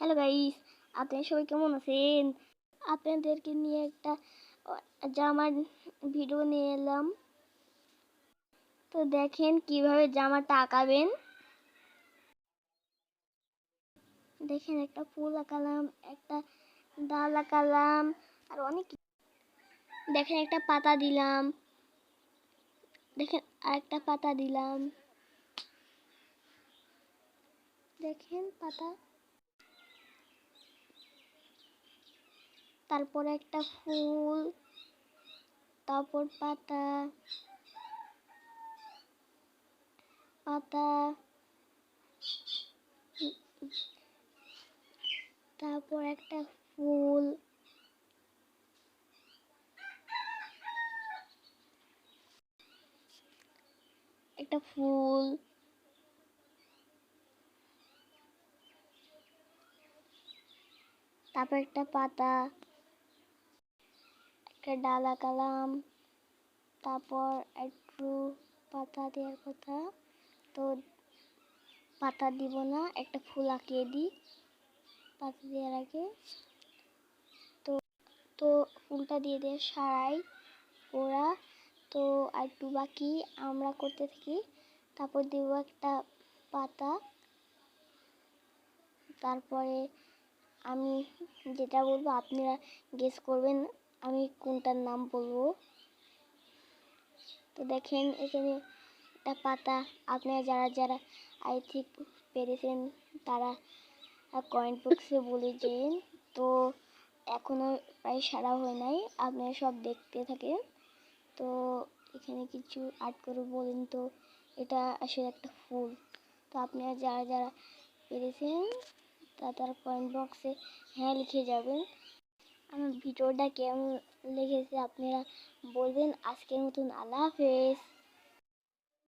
Hello guys আপনারা সবাই কেমন আছেন? আপনাদেরকে নিয়ে একটা জামার ভিডিও নিয়ে এলাম। তো দেখেন কীভাবে জামাটা আঁকাবেন। দেখেন একটা ফুল আঁকালাম, একটা ডাল আঁকালাম, আর অনেক দেখেন একটা পাতা দিলাম। দেখেন আরেকটা পাতা দিলাম। দেখেন পাতা তারপর একটা ফুল তারপর পাতা পাতা তারপর একটা ফুল একটা ফুল তারপর একটা পাতা। একটা ডালা কালাম তারপর একটু পাতা দেওয়ার কথা। তো পাতা দিব না, একটা ফুল আঁকিয়ে দিই পাতা দেওয়ার আগে। তো তো ফুলটা দিয়ে দিয়ে সারাই ওরা। তো একটু বাকি আমরা করতে থাকি, তারপর দেবো একটা পাতা। তারপরে আমি যেটা বলব, আপনারা গেস করবেন আমি কোনটার নাম বলব? তো দেখেন, এখানে একটা পাতা। আপনারা যারা যারা আই থিঙ্ক পেরেছেন, তারা কয়েন্ট বক্সে বলে যেন তো এখনও প্রায় সারা হয় নাই, আপনারা সব দেখতে থাকেন। তো এখানে কিছু আর্ট করে বলেন তো, এটা আসলে একটা ফুল। তো আপনারা যারা যারা পেরেছেন, তা তারা কয়েন্ট বক্সে হ্যাঁ লিখে যাবেন। আমার ভিডিওটা কেমন লেগেছে আপনারা বলবেন। আজকের মতন আল্লাহ হাফেজ।